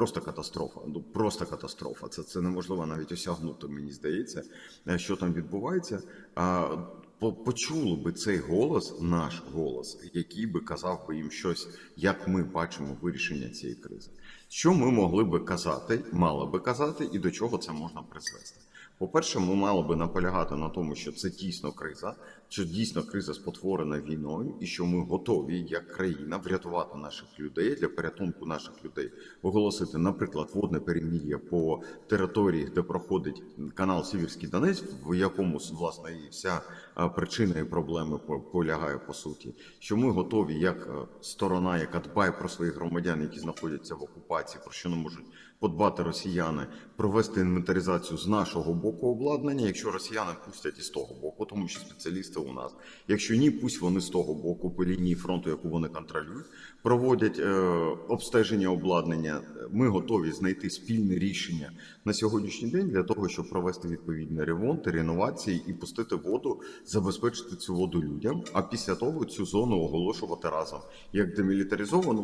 просто катастрофа. Ну просто катастрофа. Це, це неможливо навіть осягнути, мені здається, е, що там відбувається. А почули би цей голос, наш голос, який би казав би їм щось, як ми бачимо вирішення цієї кризи. Що ми могли би казати, мали би казати, і до чого це можна призвести? По-перше, ми мали би наполягати на тому, що це дійсно криза, що дійсно криза спотворена війною, і що ми готові як країна врятувати наших людей для порятунку наших людей, оголосити, наприклад, водне перемір'я по території, де проходить канал Сіверський Донець, в якому власне і вся причина і проблеми полягає по суті. Що ми готові, як сторона, яка дбає про своїх громадян, які знаходяться в окупації, про що не можуть подбати росіяни, провести інвентаризацію з нашого боку обладнання, якщо росіяни пустять і з того боку, тому що спеціалісти у нас. Якщо ні, пусть вони з того боку по лінії фронту, яку вони контролюють, проводять е, обстеження обладнання. Ми готові знайти спільне рішення на сьогоднішній день для того, щоб провести відповідні ремонти, реновації і пустити воду, забезпечити цю воду людям. А після того цю зону оголошувати разом як демілітаризовану